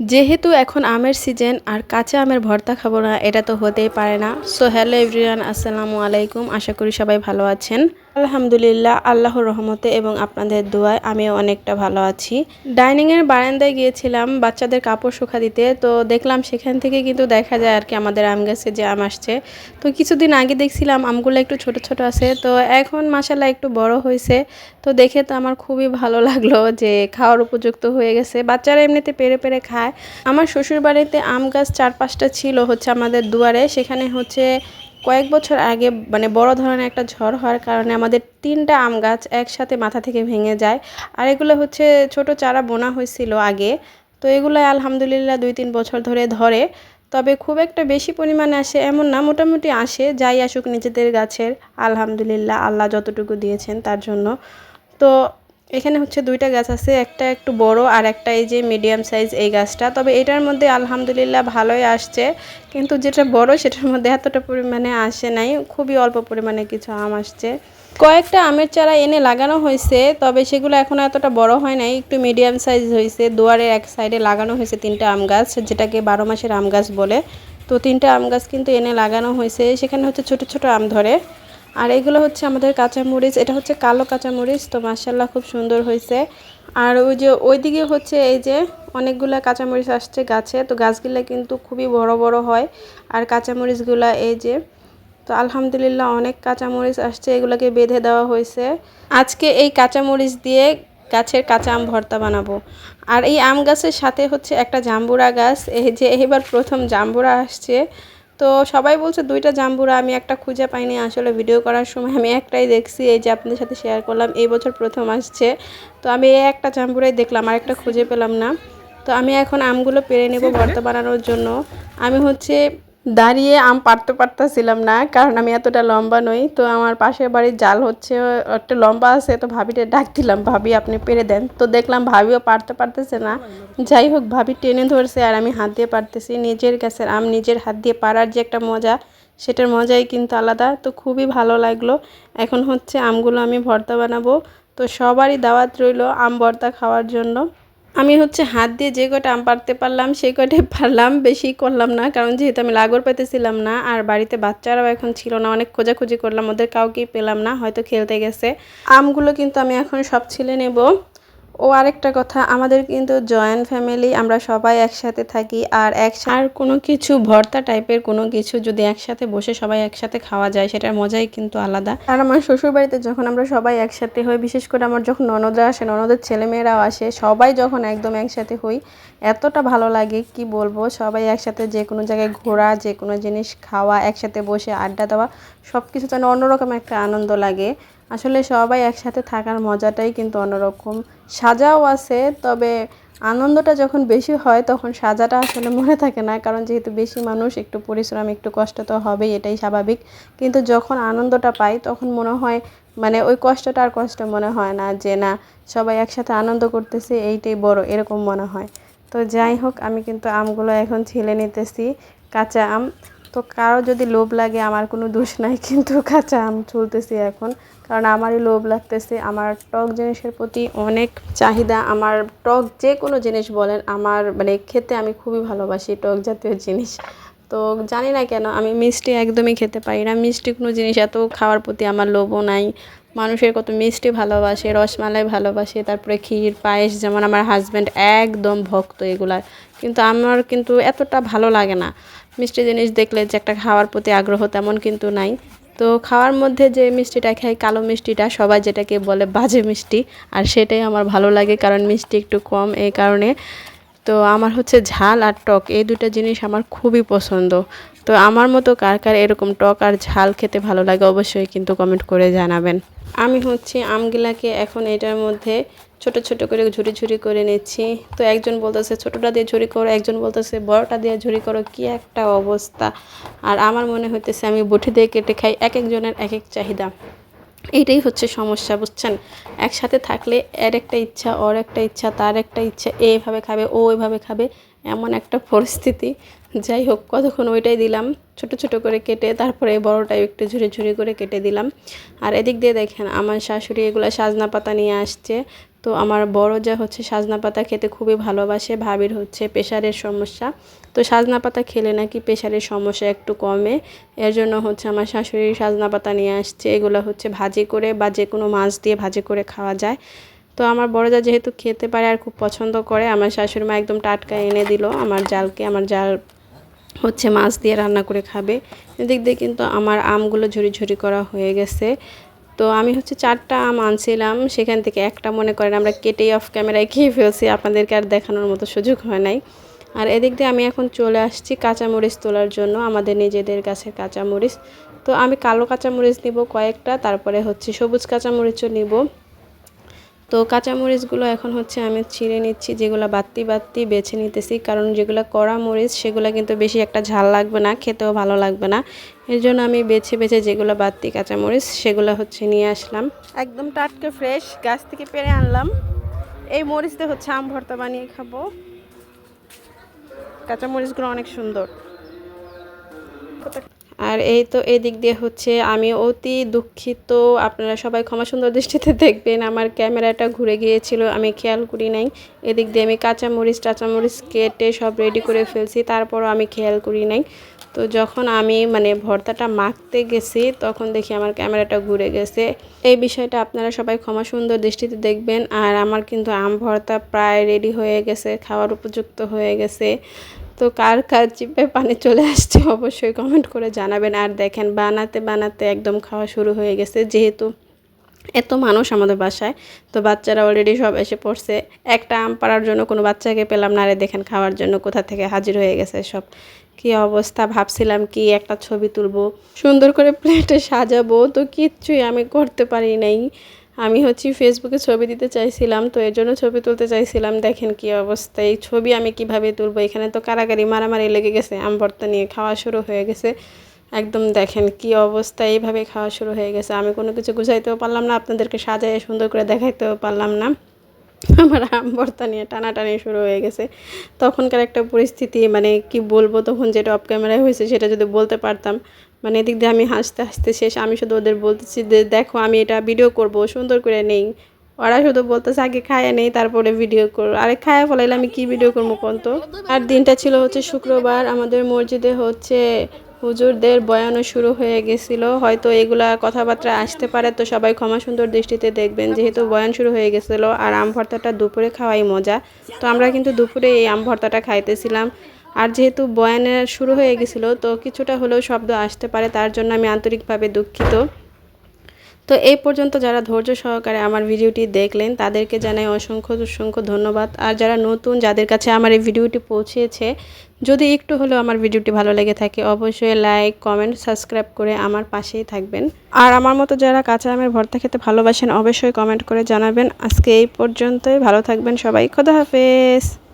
যেহেতু এখন আমের সিজন আর কাঁচা আমের ভর্তা খাব না, এটা তো হতেই পারে না। সো হ্যালো এভরিওয়ান আসসালামু আলাইকুম। আশা করি সবাই ভালো আছেন। আলহামদুলিল্লাহ, আল্লাহর রহমতে এবং আপনাদের দোয়ায় আমিও অনেকটা ভালো আছি। ডাইনিংয়ের বারান্দায় গিয়েছিলাম, বাচ্চাদের কাপড় শুকা দিতে। তো দেখলাম সেখান থেকে কিন্তু দেখা যায় আর কি আমাদের আম গাছে যে আম আসছে। তো কিছুদিন আগে দেখছিলাম আমগুলো একটু ছোট ছোট আছে। তো এখন মাসাল্লাহ একটু বড় হয়েছে। তো দেখে তো আমার খুবই ভালো লাগল যে খাওয়ার উপযুক্ত হয়ে গেছে। বাচ্চারা এমনিতে পেরে পেরে খায়। আমার শ্বশুর বাড়িতে আম গাছ চার পাঁচটা ছিল হচ্ছে আমাদের দুয়ারে। সেখানে হচ্ছে কয়েক বছর আগে মানে বড় ধরনের একটা ঝড় হওয়ার কারণে আমাদের তিনটা আম গাছ একসাথে মাথা থেকে ভেঙে যায়। আর এগুলো হচ্ছে ছোট চারা বোনা হয়েছিল আগে। তো এগুলো আলহামদুলিল্লাহ দুই তিন বছর ধরে ধরে। তবে খুব একটা বেশি পরিমাণে আসে এমন না, মোটামুটি আসে, যাই আসুক নিজেদের গাছের। আলহামদুলিল্লাহ আল্লাহ যতটুকু দিয়েছেন তার জন্য। তো এখানে হচ্ছে দুইটা গাছ আছে, একটা একটু বড় আর একটা এই যে মিডিয়াম সাইজ এই গাছটা। তবে এটার মধ্যে আলহামদুলিল্লাহ ভালোই আসছে, কিন্তু যেটা বড় সেটার মধ্যে এতটা পরিমাণে আসে নাই, খুবই অল্প পরিমাণে কিছু আম আসছে। কয়েকটা আমের চারা এনে লাগানো হয়েছে, তবে সেগুলো এখনও এতটা বড় হয় নাই, একটু মিডিয়াম সাইজ হয়েছে দুয়ারের এক সাইডে লাগানো হয়েছে তিনটা আম গাছ, যেটাকে বারো মাসের আম গাছ বলে। তো তিনটা আম গাছ কিন্তু এনে লাগানো হয়েছে, সেখানে হচ্ছে ছোট ছোট আম ধরে। আর এগুলো হচ্ছে আমাদের কাঁচামরিচ, এটা হচ্ছে কালো কাঁচামরিচ, তো মার্শাল্লাহ খুব সুন্দর হয়েছে। আর ওই যে, ওইদিকে হচ্ছে এই যে অনেকগুলো কাঁচামরিচ আসছে গাছে, তো গাছগুলো কিন্তু খুবই বড় বড় হয়। আর কাঁচামরিচগুলা এই যে, তো আলহামদুলিল্লাহ অনেক কাঁচামরিচ আসছে, এগুলোকে বেঁধে দেওয়া হয়েছে। আজকে এই কাঁচামরিচ দিয়ে গাছের কাঁচা আম ভর্তা বানাবো। আর এই আম গাছের সাথে হচ্ছে একটা জাম্বুরা গাছ, এই যে এবার প্রথম জাম্বুরা আসছে। তো সবাই বলছে দুইটা জাম্বুরা আমি একটা খুঁজে পাইনি আসলে ভিডিও করার সময়। আমি একটাই দেখছি এই যে আপনাদের সাথে শেয়ার করলাম এই বছর প্রথম আসছে। তো আমি এই একটা জাম্বুরাই দেখলাম আর একটা খুঁজে পেলাম না। তো আমি এখন আমগুলো পেরে নেব বর্ত বানানোর জন্য। আমি হচ্ছে দাঁড়িয়ে আম পারতে পারতেছিলাম না, কারণ আমি এতটা লম্বা নই, তো আমার পাশের বাড়ির জাল হচ্ছে, একটা লম্বা আছে, তো ভাবিটা ডাক দিলাম, ভাবি, আপনি পেরে দেন। তো দেখলাম ভাবিও পারতে পারতেছে না। যাই হোক, ভাবি টেনে ধরছে আর আমি হাত দিয়ে পারতেছি। নিজের গাছের আম নিজের হাত দিয়ে পারার যে একটা মজা, সেটার মজাই কিন্তু আলাদা। তো খুবই ভালো লাগল। এখন হচ্ছে আমগুলো আমি ভর্তা বানাবো। তো সবারই দাওয়াত রইল আম ভর্তা খাওয়ার জন্য। আমি হচ্ছে হাত দিয়ে যে কটা আম পারতে পারলাম, সেই কটাই পারলাম, বেশি করলাম না, কারণ যেহেতু আমি লাগর পাইতেছিলাম না, আর বাড়িতে বাচ্চারাও এখন ছিল না, অনেক খোঁজাখুঁজি করলাম, ওদের কাউকেই পেলাম না, হয়তো খেলতে গেছে। আমগুলো কিন্তু আমি এখন সব ছিলে নেব। ও আরেকটা কথা আমাদের কিন্তু জয়েন্ট ফ্যামিলি আমরা সবাই একসাথে থাকি আর আর কোনো কিছু ভর্তা টাইপের কোনো কিছু যদি একসাথে বসে সবাই একসাথে খাওয়া যায় সেটার মজাই কিন্তু আলাদা। আর আমার শ্বশুর বাড়িতে যখন আমরা সবাই একসাথে হই বিশেষ করে আমার যখন ননদরা আসে ননদের ছেলেমেয়েরাও আসে সবাই যখন একদম একসাথে হই এতটা ভালো লাগে, কি বলব? সবাই একসাথে যে কোনো জায়গায় ঘোরা যে কোনো জিনিস খাওয়া, একসাথে বসে আড্ডা দেওয়া সব কিছু যেন অন্যরকম একটা আনন্দ লাগে। আসলে সবাই একসাথে থাকার মজাটাই কিন্তু অন্যরকম। সাজাও আছে, তবে আনন্দটা যখন বেশি হয়, তখন সাজাটা আসলে মনে থাকে না। কারণ যেহেতু বেশি মানুষ, একটু পরিশ্রম, একটু কষ্ট তো হবেই, এটাই স্বাভাবিক। কিন্তু যখন আনন্দটা পাই, তখন মনে হয় মানে ওই কষ্টটা আর কষ্ট মনে হয় না যে, না, সবাই একসাথে আনন্দ করতেছে, এইটাই বড়, এরকম মনে হয়। তো যাই হোক, আমি কিন্তু আমগুলো এখন ছিলে নিতেছি, কাঁচা আম। তো কারও যদি লোভ লাগে, আমার কোনো দোষ নাই, কিন্তু কাঁচা আম চলতেছি এখন। কারণ আমারই লোভ লাগতেছে, আমার টক জিনিসের প্রতি অনেক চাহিদা। আমার টক যে কোনো জিনিস বলেন, আমার মানে খেতে আমি খুবই ভালোবাসি টক জাতীয় জিনিস। তো জানি না কেন, আমি মিষ্টি একদমই খেতে পারি না। মিষ্টি কোনো জিনিস এত খাওয়ার প্রতি আমার লোভও নাই। মানুষের কত মিষ্টি ভালোবাসে, রসমালাই ভালোবাসে, তারপরে ক্ষীর, পায়েস, যেমন আমার হাজব্যান্ড একদম ভক্ত এগুলার কিন্তু আমার কিন্তু এতটা ভালো লাগে না। মিষ্টি জিনিস দেখলে যে একটা খাওয়ার প্রতি আগ্রহ তেমন কিন্তু নাই। তো খাওয়ার মধ্যে যে মিষ্টিটা খাই, কালো মিষ্টিটা, সবাই যেটাকে বলে বাজে মিষ্টি, আর সেটাই আমার ভালো লাগে, কারণ মিষ্টি একটু কম, এই কারণে তো আমার হচ্ছে ঝাল আর টক, এই দুটো জিনিস আমার খুবই পছন্দ। তো আমার মতো কার কার এরকম টক আর ঝাল খেতে ভালো লাগে অবশ্যই কিন্তু কমেন্ট করে জানাবেন। আমি হচ্ছে আমগুলাকে এখন এটার মধ্যে ছোট ছোট করে ঝুড়ি ঝুড়ি করে নিচ্ছি। তো একজন বলতেছে, ছোটটা দিয়ে ঝুড়ি করো। একজন বলতেছে, বড়টা দিয়ে ঝুড়ি করো। কি একটা অবস্থা। আর আমার মনে হইতেছে আমি বটি দিয়ে কেটে খাই এক একজনের এক এক চাহিদা। এইটাই হচ্ছে সমস্যা, বুঝছেন? একসাথে থাকলে এর একটা ইচ্ছা, ওর একটা ইচ্ছা, তার একটা ইচ্ছা এভাবে খাবে, ও এভাবে খাবে, এমন একটা পরিস্থিতি। যাই হোক, কতক্ষণ ওইটাই দিলাম, ছোট ছোট করে কেটে, তারপরে বড়টাই একটু ঝুড়ি ঝুড়ি করে কেটে দিলাম। আর এদিক দিয়ে দেখেন, আমার শাশুড়ি এগুলো সাজনা পাতা নিয়ে আসছে তো আমার বড় যা হচ্ছে সাজনা পাতা খেতে খুবই ভালোবাসে, ভাবির হচ্ছে প্রেশারের সমস্যা। তো সাজনা পাতা খেলে নাকি প্রেশারের সমস্যা একটু কমে। এর জন্য হচ্ছে আমার শাশুড়ি সাজনা পাতা নিয়ে আসছে। এগুলো হচ্ছে ভাজি করে বা যে কোনো মাছ দিয়ে ভাজি করে খাওয়া যায়। তো আমার বড় যা যেহেতু খেতে পারে আর খুব পছন্দ করে, আমার শাশুড়ি মা একদম টাটকা এনে দিল আমার জালকে। আমার জাল হচ্ছে মাছ দিয়ে রান্না করে খাবে। এদিক দিয়ে কিন্তু আমার আমগুলো ঝুরি ঝুরি করা হয়ে গেছে। তো আমি হচ্ছে চারটা আম আনছিলাম, সেখান থেকে একটা মনে করেন আমরা কেটেই অফ ক্যামেরায় খেয়ে ফেলছি, আপনাদেরকে আর দেখানোর মতো সুযোগ হয় নাই। আর এদিক দিয়ে আমি এখন চলে আসছি কাঁচামরিচ তোলার জন্য, আমাদের নিজেদের কাছে কাঁচামরিচ। তো আমি কালো কাঁচামরিচ নিব কয়েকটা, তারপরে হচ্ছে সবুজ কাঁচামরিচও নিব। তো কাঁচামরিচগুলো এখন হচ্ছে আমি ছিঁড়ে নিচ্ছি, যেগুলো বাত্তি বাত্তি বেছে নিতেছি, কারণ যেগুলো কড়া মরিচ, সেগুলো কিন্তু বেশি একটা ঝাল লাগবে না, খেতেও ভালো লাগবে না। এর জন্য আমি বেছে বেছে যেগুলো বাত্তি কাঁচামরিচ, সেগুলো হচ্ছে নিয়ে আসলাম। একদম টাটকা ফ্রেশ, গাছ থেকে পেরে আনলাম। এই মরিচ দিয়ে হচ্ছে আম ভর্তা বানিয়ে খাব। কাঁচামরিচগুলো অনেক সুন্দর। আর এই তো এদিক দিয়ে হচ্ছে আমি অতি দুঃখিত। আপনারা সবাই ক্ষমা সুন্দর দৃষ্টিতে দেখবেন। আমার ক্যামেরাটা ঘুরে গিয়েছিল, আমি খেয়াল করি নাই। এদিক দিয়ে আমি কাঁচামরিচ, টাচামরিচ কেটে সব রেডি করে ফেলছি, তারপরও আমি খেয়াল করি নাই। তো যখন আমি মানে ভর্তাটা মাখতে গেছি, তখন দেখি আমার ক্যামেরাটা ঘুরে গেছে। এই বিষয়টা আপনারা সবাই ক্ষমা সুন্দর দৃষ্টিতে দেখবেন। আর আমার কিন্তু আম ভর্তা প্রায় রেডি হয়ে গেছে, খাওয়ার উপযুক্ত হয়ে গেছে। তো কার কার চিপে পানি চলে আসছে অবশ্যই কমেন্ট করে জানাবেন। আর দেখেন, বানাতে বানাতে একদম খাওয়া শুরু হয়ে গেছে। যেহেতু এত মানুষ আমাদের বাসায়, তো বাচ্চারা অলরেডি সব এসে পড়ছে। একটা আম পাড়ার জন্য কোনো বাচ্চাকে পেলাম না। রে দেখেন, খাওয়ার জন্য কোথা থেকে হাজির হয়ে গেছে সব। কি অবস্থা, ভাবছিলাম কি একটা ছবি তুলবো। সুন্দর করে প্লেটে সাজাবো, তো কিচ্ছুই আমি করতে পারি নাই। আমি হচ্ছে ফেসবুকে ছবি দিতে চাইছিলাম, তো এর জন্য ছবি তুলতে চাইছিলাম। দেখেন কি অবস্থা, এই ছবি আমি কীভাবে তুলবো? এখানে তো কারাগারি মারামারি লেগে গেছে, আম ভর্তা নিয়ে খাওয়া শুরু হয়ে গেছে। একদম দেখেন কি অবস্থা, এইভাবে খাওয়া শুরু হয়ে গেছে। আমি কোনো কিছু গুছাইতেও পারলাম না, আপনাদেরকে সাজায় সুন্দর করে দেখাইতেও পারলাম না। আমার আম ভর্তা নিয়ে টানাটানি শুরু হয়ে গেছে। তখনকার একটা পরিস্থিতি মানে কি বলব, তখন যেটা অফ ক্যামেরায় হয়েছে, সেটা যদি বলতে পারতাম মানে এদিক দিয়ে আমি হাসতে হাসতে শেষ, আমি শুধু ওদের বলতেছি যে, দেখো, আমি এটা ভিডিও করব, সুন্দর করে নেই। ওরা শুধু বলতেছে, আগে খায়া নেই, তারপরে ভিডিও করো। আরে খায়া ফলাইলে আমি কি ভিডিও করব কোন তো? আর দিনটা ছিল হচ্ছে শুক্রবার, আমাদের মসজিদে হচ্ছে হুজুরদের বয়ানও শুরু হয়ে গেছিল। হয়তো এগুলা কথাবার্তা আসতে পারে, তো সবাই ক্ষমা সুন্দর দৃষ্টিতে দেখবেন, যেহেতু বয়ান শুরু হয়ে গেছিল। আর আম ভর্তাটা দুপুরে খাওয়াই মজা। তো আমরা কিন্তু দুপুরে এই আম ভর্তাটা খাইতেছিলাম। আর যেহেতু বয়ানের শুরু হয়ে গেছিল, তো কিছুটা হলেও শব্দ আসতে পারে, তার জন্য আমি আন্তরিকভাবে দুঃখিত। তো এই পর্যন্ত যারা ধৈর্য সহকারে আমার ভিডিওটি দেখলেন, তাদেরকে জানাই অসংখ্য অসংখ্য ধন্যবাদ। আর যারা নতুন, যাদের কাছে আমার এই ভিডিওটি পৌঁছেছে, যদি একটু হলেও আমার ভিডিওটি ভালো লেগে থাকে, অবশ্যই লাইক, কমেন্ট, সাবস্ক্রাইব করে আমার পাশেই থাকবেন। আর আমার মতো যারা কাঁচা আমের ভর্তা খেতে ভালোবাসেন, অবশ্যই কমেন্ট করে জানাবেন। আজকে এই পর্যন্তই, ভালো থাকবেন সবাই, খোদা হাফেজ।